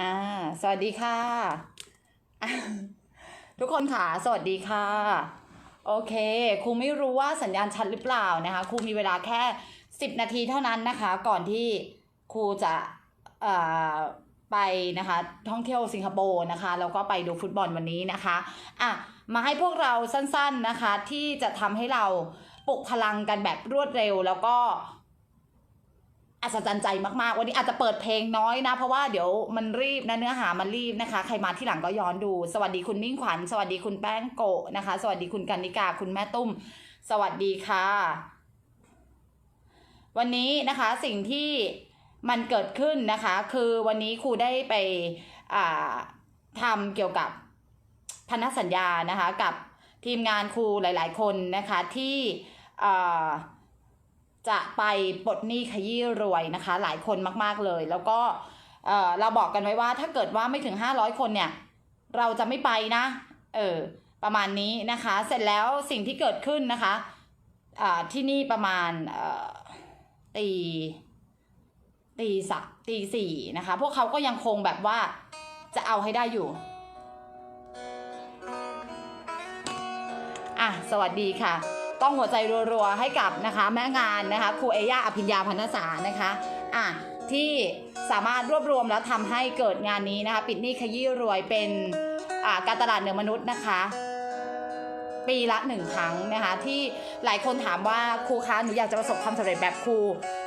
อ่า สวัสดีค่ะ ทุกคนค่ะ สวัสดีค่ะ โอเคครูไม่รู้ว่าสัญญาณชัดหรือเปล่านะคะครูมีเวลาแค่สิบนาทีเท่านั้นนะคะ ก่อนที่ครูจะเอ่อไปนะคะท่องเที่ยวสิงคโปร์นะคะแล้วก็ไปดูฟุตบอลวันนี้นะคะอะมาให้พวกเราสั้นๆนะคะที่จะทำให้เราปลุกพลังกันแบบรวดเร็ว แล้วก็ อัศจรรย์ใจมากๆ วันนี้อาจจะเปิดเพลงน้อยนะ เพราะว่าเดี๋ยวมันรีบนะเนื้อหามันรีบนะคะ ใครมาที่หลังก็ย้อนดู สวัสดีคุณมิ่งขวัญ สวัสดีคุณแป้งโกะนะคะ สวัสดีคุณกันนิกา คุณแม่ตุ้ม สวัสดีค่ะ วันนี้นะคะสิ่งที่มันเกิดขึ้นนะคะ คือวันนี้ครูได้ไปทำเกี่ยวกับพันธสัญญานะคะ กับทีมงานครูหลาย ๆ คนนะคะที่ จะไปปลดหนี้ขยี้รวยนะคะ หลายคนมากๆเลย แล้วก็เออเราบอกกันไว้ว่าถ้าเกิดว่าไม่ถึง 500 คนเนี่ย เราจะไม่ไปนะเออประมาณนี้นะคะ เสร็จแล้วสิ่งที่เกิดขึ้นนะคะอ่าที่นี่ประมาณเออตีตีสักตีสี่นะคะ พวกเขาก็ยังคงแบบว่าจะเอาให้ได้อยู่อะสวัสดีค่ะ ต้องหัวใจรัวๆ ให้กับนะคะแม่งานนะคะครูเอย่าอภิญญาพันธสารนะคะอะที่สามารถรวบรวมแล้วทำให้เกิดงานนี้นะคะ ปิดหนี้ขยี้รวยเป็นอ่าการตลาดเหนือมนุษย์นะคะ ปีละหนึ่งครั้งนะคะ ที่หลายคนถามว่าครูคะหนูอยากจะประสบความสำเร็จแบบครู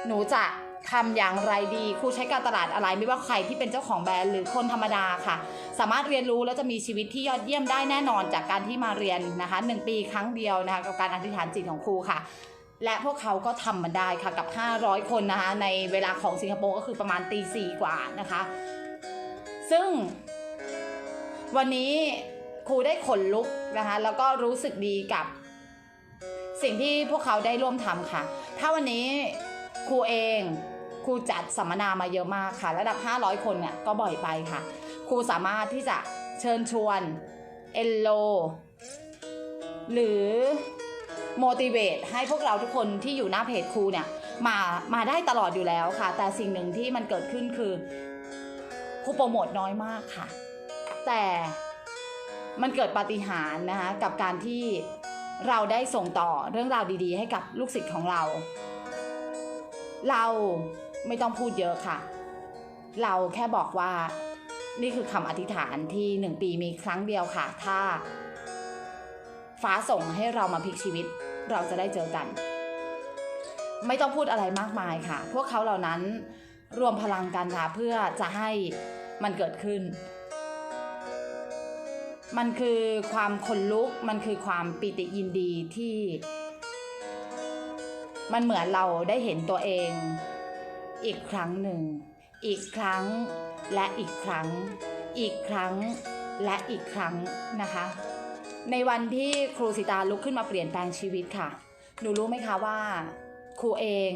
หนูจะ ทำอย่างไรดีครูใช้การตลาดอะไรไม่ว่าใครที่เป็นเจ้าของแบรนด์หรือคนธรรมดาค่ะ สามารถเรียนรู้แล้วจะมีชีวิตที่ยอดเยี่ยมได้แน่นอนจากการที่มาเรียนนะคะหนึ่งปีครั้งเดียวนะคะกับการอธิษฐานจิตของครูค่ะ และพวกเขาก็ทำมันได้ค่ะกับ 500 คนนะคะในเวลาของสิงคโปร์ก็คือประมาณตีสี่กว่านะคะ ซึ่ง วันนี้ครูได้ขนลุกนะคะแล้วก็รู้สึกดีกับสิ่งที่พวกเขาได้ร่วมทำค่ะ ถ้าวันนี้ครูเอง ครูจัดสัมมนามาเยอะมากค่ะ ระดับ 500 คนเนี่ยก็บ่อยไปค่ะ ครูสามารถที่จะเชิญชวนเอลโลหรือ motivate ให้พวกเราทุกคนที่อยู่หน้าเพจครูเนี่ยมามาได้ตลอดอยู่แล้วค่ะ แต่สิ่งหนึ่งที่มันเกิดขึ้นคือครูโปรโมทน้อยมากค่ะ แต่มันเกิดปาฏิหาริย์นะคะกับการที่เราได้ส่งต่อเรื่องราวดีๆ ให้กับลูกศิษย์ของเรา เรา ไม่ต้องพูดเยอะค่ะ เราแค่บอกว่านี่คือคำอธิษฐานที่หนึ่งปีมีครั้งเดียวค่ะ ถ้า ฟ้าส่งให้เรามาพลิกชีวิต เราจะได้เจอกัน ไม่ต้องพูดอะไรมากมายค่ะ พวกเขาเหล่านั้นรวมพลังกันค่ะเพื่อจะให้มันเกิดขึ้น มันคือความขนลุก มันคือความปิติยินดีที่ มันเหมือนเราได้เห็นตัวเอง อีกครั้งหนึ่ง อีกครั้งและอีกครั้ง อีกครั้งและอีกครั้งนะคะ ในวันที่ครูสิตาลุกขึ้นมาเปลี่ยนแปลงชีวิตค่ะ หนูรู้ไหมคะว่า ครูเอง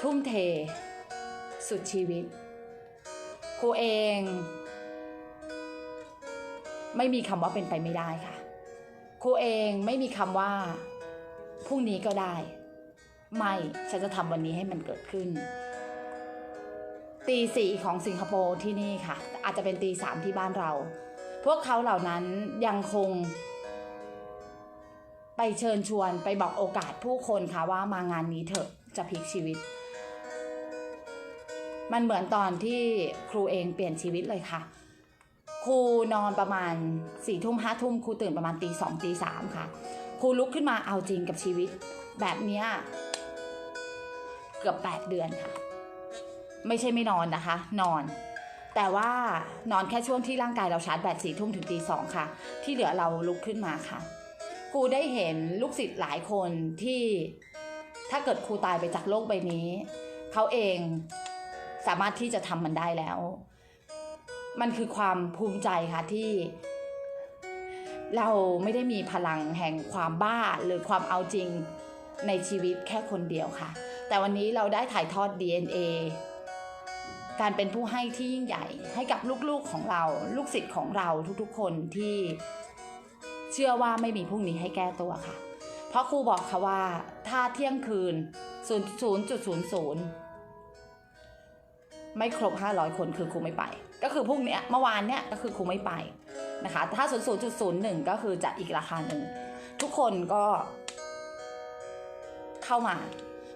ทุ่มเท สุดชีวิต ครูเอง ไม่มีคำว่าเป็นไปไม่ได้ค่ะ ครูเองไม่มีคำว่าพรุ่งนี้ก็ได้ ไม่ฉันจะทำวันนี้ให้มันเกิดขึ้น ตีสี่ของสิงคโปร์ที่นี่ค่ะ อาจจะเป็นตีสามที่บ้านเรา พวกเขาเหล่านั้นยังคง ไปเชิญชวนไปบอกโอกาสผู้คนค่ะว่ามางานนี้เถอะจะพลิกชีวิต มันเหมือนตอนที่ครูเองเปลี่ยนชีวิตเลยค่ะครูนอนประมาณสี่ทุ่มห้าทุ่มครูตื่นประมาณตีสองตีสามค่ะครูลุกขึ้นมาเอาจริงกับชีวิต แบบนี้ เกือบแปดเดือนค่ะ ไม่ใช่ไม่นอนนะคะ นอน แต่ว่านอนแค่ช่วงที่ร่างกายเราชาร์จแบตสี่ทุ่มถึงตีสองค่ะ ที่เหลือเราลุกขึ้นมาค่ะครูได้เห็นลูกศิษย์หลายคนที่ถ้าเกิดครูตายไปจากโลกใบนี้เขาเองสามารถที่จะทำมันได้แล้ว มันคือความภูมิใจค่ะที่เราไม่ได้มีพลังแห่งความบ้าหรือความเอาจริงในชีวิตแค่คนเดียวค่ะ แต่วันนี้เราได้ถ่ายทอด DNA การเป็นผู้ให้ที่ยิ่งใหญ่ให้กับลูกๆของเราลูกศิษย์ของเราทุกๆ คนที่เชื่อว่าไม่มีพรุ่งนี้ให้แก้ตัวค่ะ เพราะครูบอกค่ะว่า ถ้าเที่ยงคืน 0.00ไม่ครบ 500 คนคือครูไม่ไป ก็คือพรุ่งนี้เมื่อวานเนี้ยก็คือครูไม่ไปนะคะถ้า 00.01 ก็คือจะอีกราคาหนึ่งทุกคนก็เข้ามา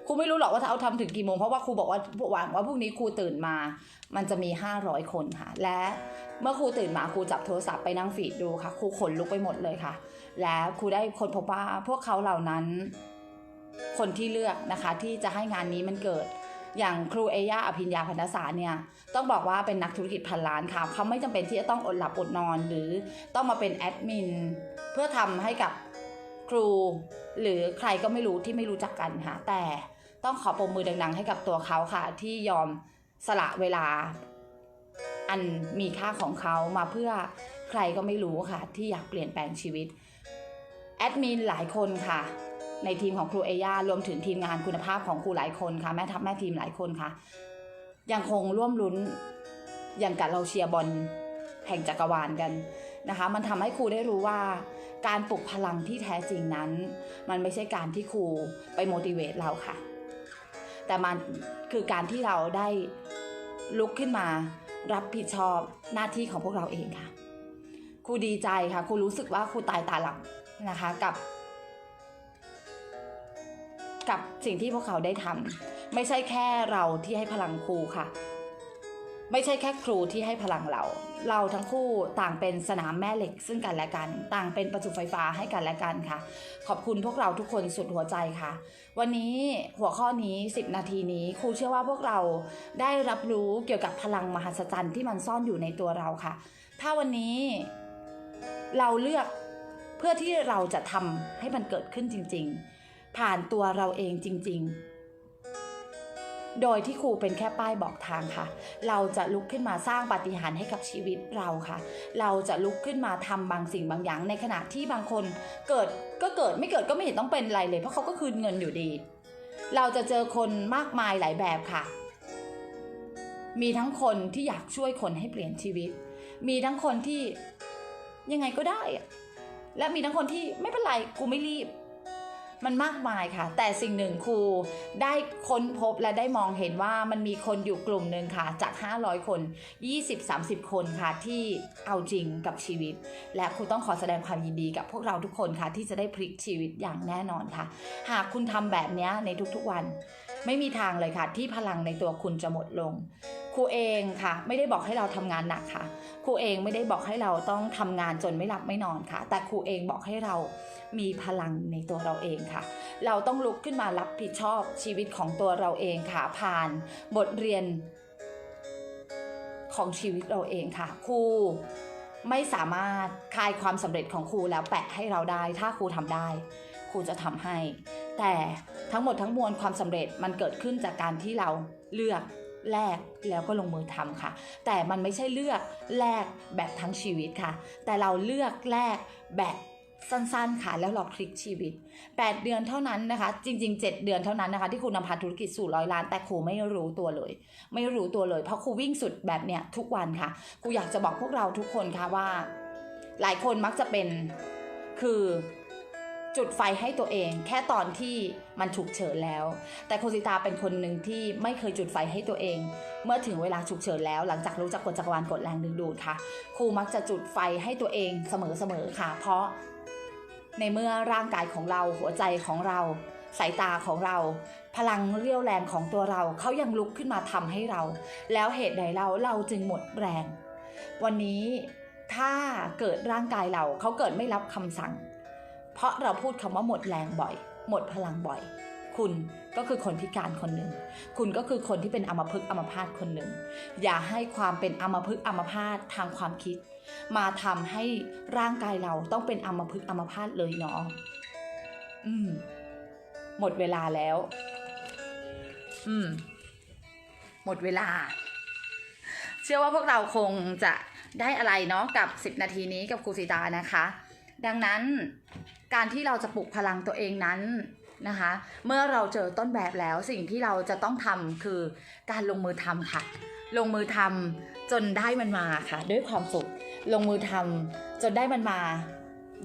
ครูไม่รู้หรอกว่าเขาทำถึงกี่โมงเพราะว่าครูบอกว่าหวังว่าพรุ่งนี้ครูตื่นมา มันจะมี 500 คนค่ะ และเมื่อครูตื่นมาครูจับโทรศัพท์ไปนั่งฟีดดูค่ะครูขนลุกไปหมดเลยค่ะ และครูได้คนพบว่าพวกเขาเหล่านั้น คนที่เลือกนะคะ ที่จะให้งานนี้มันเกิดอย่างครูเอย่าอภิญญาพันธสารเนี่ยต้องบอกว่าเป็นนักธุรกิจพันล้านค่ะเขาไม่จำเป็นที่จะต้องอดหลับอดนอน หรือต้องมาเป็นแอดมินเพื่อทำให้กับครู หรือใครก็ไม่รู้ที่ไม่รู้จักกันค่ะแต่ ต้องขอปรบมือดังๆ ให้กับตัวเขาค่ะ ที่ยอมสละเวลา อันมีค่าของเขามาเพื่อใครก็ไม่รู้ค่ะ ที่อยากเปลี่ยนแปลงชีวิตแอดมินหลายคนค่ะ ในทีมของครูเอย่ารวมถึงทีมงานคุณภาพของครูหลายคนค่ะ แม่ทัพแม่ทีมหลายคนค่ะ ยังคงร่วมลุ้นอย่างกับเราเชียร์บอลแห่งจักรวาลกันนะคะ มันทำให้ครูได้รู้ว่า การปลุกพลังที่แท้จริงนั้น มันไม่ใช่การที่ครูไปโมดิเวตเราค่ะ แต่มันคือการที่เราได้ลุกขึ้นมา รับผิดชอบหน้าที่ของพวกเราเองค่ะครูดีใจค่ะครูรู้สึกว่าครูตายตาหลับนะคะกับกับสิ่งที่พวกเขาได้ทำไม่ใช่แค่เราที่ให้พลังครูค่ะ ไม่ใช่แค่ครูที่ให้พลังเรา เราทั้งคู่ต่างเป็นสนามแม่เหล็กซึ่งกันและกัน ต่างเป็นประจุไฟฟ้าให้กันและกันค่ะ ขอบคุณพวกเราทุกคนสุดหัวใจค่ะ วันนี้หัวข้อนี้ 10 นาทีนี้ครูเชื่อว่าพวกเราได้รับรู้เกี่ยวกับพลังมหัศจรรย์ที่มันซ่อนอยู่ในตัวเราค่ะ ถ้าวันนี้เราเลือกเพื่อที่เราจะทำให้มันเกิดขึ้นจริง ๆ ผ่านตัวเราเองจริง ๆ โดยที่ครูเป็นแค่ป้ายบอกทางค่ะ เราจะลุกขึ้นมาสร้างปาฏิหาริย์ให้กับชีวิตเราค่ะ เราจะลุกขึ้นมาทำบางสิ่งบางอย่าง ในขณะที่บางคนเกิดก็เกิดไม่เกิดก็ไม่เห็นต้องเป็นอะไรเลย เพราะเขาก็คืนเงินอยู่ดี เราจะเจอคนมากมายหลายแบบค่ะ มีทั้งคนที่อยากช่วยคนให้เปลี่ยนชีวิต มีทั้งคนที่ยังไงก็ได้ และมีทั้งคนที่ไม่เป็นไรกูไม่รีบ มันมากมายค่ะ แต่สิ่งหนึ่งครูได้ค้นพบและได้มองเห็นว่ามันมีคนอยู่กลุ่มหนึ่งค่ะ จาก 500 คน 20-30 คนค่ะที่เอาจริงกับชีวิต และครูต้องขอแสดงความยินดีกับพวกเราทุกคนค่ะ ที่จะได้พลิกชีวิตอย่างแน่นอนค่ะ หากคุณทำแบบนี้ในทุกๆวัน ไม่มีทางเลยค่ะ ที่พลังในตัวคุณจะหมดลง ครูเองค่ะไม่ได้บอกให้เราทำงานหนักค่ะ ครูเองไม่ได้บอกให้เราต้องทำงานจนไม่หลับไม่นอนค่ะ แต่ครูเองบอกให้เรามีพลังในตัวเราเองค่ะ เราต้องลุกขึ้นมารับผิดชอบชีวิตของตัวเราเองค่ะ ผ่านบทเรียนของชีวิตเราเองค่ะ ครูไม่สามารถคายความสำเร็จของครูแล้วแปะให้เราได้ ถ้าครูทำได้ ครูจะทำให้ แต่ทั้งหมดทั้งมวลความสำเร็จมันเกิดขึ้นจากการที่เราเลือก แลกแล้วก็ลงมือทำค่ะ แต่มันไม่ใช่เลือกแลกแบบทั้งชีวิตค่ะ แต่เราเลือกแลกแบบสั้นๆ ค่ะ แล้วเราพลิกชีวิต 8 เดือนเท่านั้นนะคะ จริง ๆ 7 เดือนเท่านั้นนะคะ ที่ครูนำพาธุรกิจสู่ร้อยล้าน แต่ครูไม่รู้ตัวเลย ไม่รู้ตัวเลย เพราะครูวิ่งสุดแบบเนี้ยทุกวันค่ะ ครูอยากจะบอกพวกเราทุกคนค่ะว่า หลายคนมักจะเป็นคือ จุดไฟให้ตัวเอง แค่ตอนที่มันฉุกเฉินแล้ว แต่โคสิตาเป็นคนหนึ่งที่ไม่เคยจุดไฟให้ตัวเอง เมื่อถึงเวลาฉุกเฉินแล้ว หลังจากรู้จักกฎจักรวาลกฎแรงดึงดูดค่ะ ครูมักจะจุดไฟให้ตัวเองเสมอๆค่ะ เพราะในเมื่อร่างกายของเราหัวใจของเรา สายตาของเรา พลังเรี่ยวแรงของตัวเราเขายังลุกขึ้นมาทำให้เรา แล้วเหตุใดเราเราจึงหมดแรง วันนี้ถ้าเกิดร่างกายเราเขาเกิดไม่รับคำสั่ง เพราะเราพูดคำว่าหมดแรงบ่อย หมดพลังบ่อย คุณก็คือคนพิการคนหนึ่ง คุณก็คือคนที่เป็นอัมพฤกษ์อัมพาตคนหนึ่ง อย่าให้ความเป็นอัมพฤกษ์อัมพาตทางความคิด มาทำให้ร่างกายเราต้องเป็นอัมพฤกษ์อัมพาตเลยเนาะอืม หมดเวลาแล้ว อืม หมดเวลา เชื่อว่าพวกเราคงจะได้อะไรเนาะกับ 10 นาทีนี้กับครูสีตานะคะ ดังนั้น การที่เราจะปลุกพลังตัวเองนั้นนะคะ เมื่อเราเจอต้นแบบแล้วสิ่งที่เราจะต้องทำคือการลงมือทำค่ะ ลงมือทำจนได้มันมาค่ะ ด้วยความสุข ลงมือทำจนได้มันมา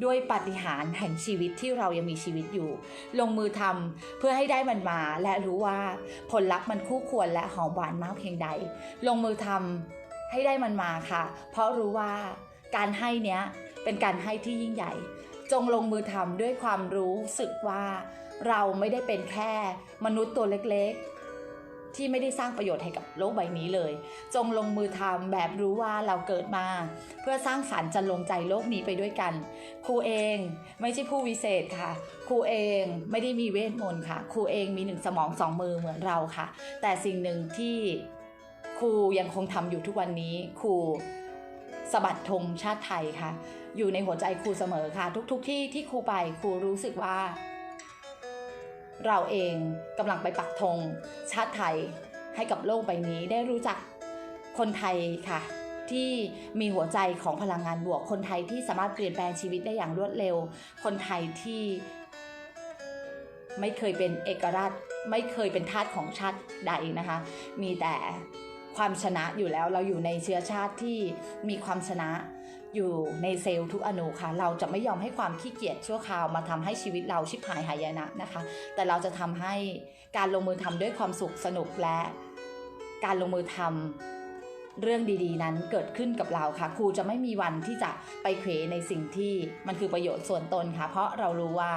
ด้วยปาฏิหาริย์แห่งชีวิตที่เรายังมีชีวิตอยู่ ลงมือทำเพื่อให้ได้มันมา และรู้ว่าผลลัพธ์มันคู่ควรและหอมหวานมากเพียงใด ลงมือทำให้ได้มันมาค่ะ เพราะรู้ว่าการให้เนี้ยเป็นการให้ที่ยิ่งใหญ่ จงลงมือทำด้วยความรู้สึกว่า เราไม่ได้เป็นแค่มนุษย์ตัวเล็กๆ ที่ไม่ได้สร้างประโยชน์ให้กับโลกใบนี้เลย จงลงมือทำแบบรู้ว่าเราเกิดมา เพื่อสร้างสารรค์จันลงใจโลกนี้ไปด้วยกัน ครูเองไม่ใช่ผู้วิเศษค่ะ ครูเองไม่ได้มีเวทมนต์ค่ะ ครูเองมีหนึ่งสมองสองมือเหมือนเราค่ะ แต่สิ่งหนึ่งที่ครูยังคงทำอยู่ทุกวันนี้ครู สะบัดธงชาติไทยค่ะ อยู่ในหัวใจครูเสมอค่ะ ทุกๆทที่ที่ครูไปครูรู้สึกว่า เราเองกำลังไปปักธงชาติไทยให้กับโลกใบนี้ได้รู้จักคนไทยค่ะ ที่มีหัวใจของพลังงานบวก คนไทยที่สามารถเปลี่ยนแปลงชีวิตได้อย่างรวดเร็ว คนไทยที่ไม่เคยเป็นเอกราชไม่เคยเป็นทาสของชาติใดนะคะ มีแต่ ความชนะอยู่แล้วเราอยู่ในเชื้อชาติที่มีความชนะอยู่ในเซลล์ทุกอนูค่ะ เราจะไม่ยอมให้ความขี้เกียจชั่วคราวมาทำให้ชีวิตเราชิบหายหายนะนะคะ แต่เราจะทำให้การลงมือทำด้วยความสุขสนุกและการลงมือทำ เรื่องดีๆ นั้นเกิดขึ้นกับเราค่ะ ครูจะไม่มีวันที่จะไปเขวในสิ่งที่มันคือประโยชน์ส่วนตนค่ะ เพราะเรารู้ว่า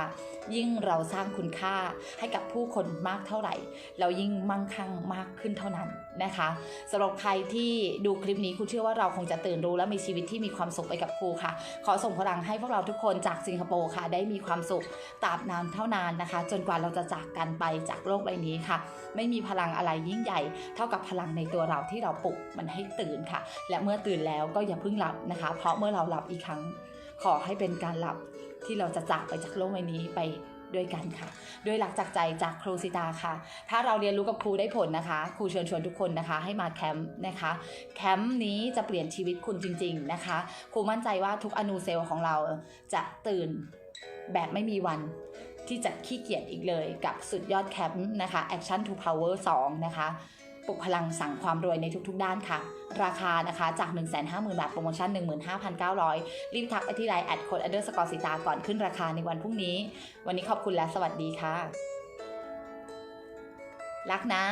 ยิ่งเราสร้างคุณค่าให้กับผู้คนมากเท่าไหร่ เรายิ่งมั่งคั่งมากขึ้นเท่านั้นนะคะสำหรับใครที่ดูคลิปนี้ครูเชื่อว่าเราคงจะตื่นรู้และมีชีวิตที่มีความสุขไปกับครูค่ะ ขอส่งพลังให้พวกเราทุกคนจากสิงคโปร์ค่ะ ได้มีความสุขตราบนานเท่านานนะคะ จนกว่าเราจะจากกันไปจากโลกใบนี้ค่ะ ไม่มีพลังอะไรยิ่งใหญ่ เท่ากับพลังในตัวเราที่เราปลุกมันให้ตื่นค่ะ และเมื่อตื่นแล้วก็อย่าเพิ่งหลับนะคะ เพราะเมื่อเราหลับอีกครั้ง ขอให้เป็นการหลับที่เราจะจากไปจากโลกใบนี้ไปด้วยกันค่ะด้วยหลักจากใจจากครูสิตาค่ะ ถ้าเราเรียนรู้กับครูได้ผลนะคะ ครูเชิญชวนทุกคนนะคะ ให้มาแคมป์นะคะ แคมป์นี้จะเปลี่ยนชีวิตคุณจริง ๆนะคะ ครูมั่นใจว่าทุกอนูเซลล์ของเราจะตื่นแบบไม่มีวันที่จะขี้เกียจอีกเลยกับสุดยอดแคมป์นะคะ Action to Power 2 นะคะ ปลุกพลังสั่งความรวยในทุกๆ ด้านค่ะ ราคานะคะจาก 150,000 บาทโปรโมชั่น 15,900 รีบทักไปที่ไลน์แอดโค้ด underscore สีตาก่อนขึ้นราคาในวันพรุ่งนี้ วันนี้ขอบคุณและสวัสดีค่ะ รักนะ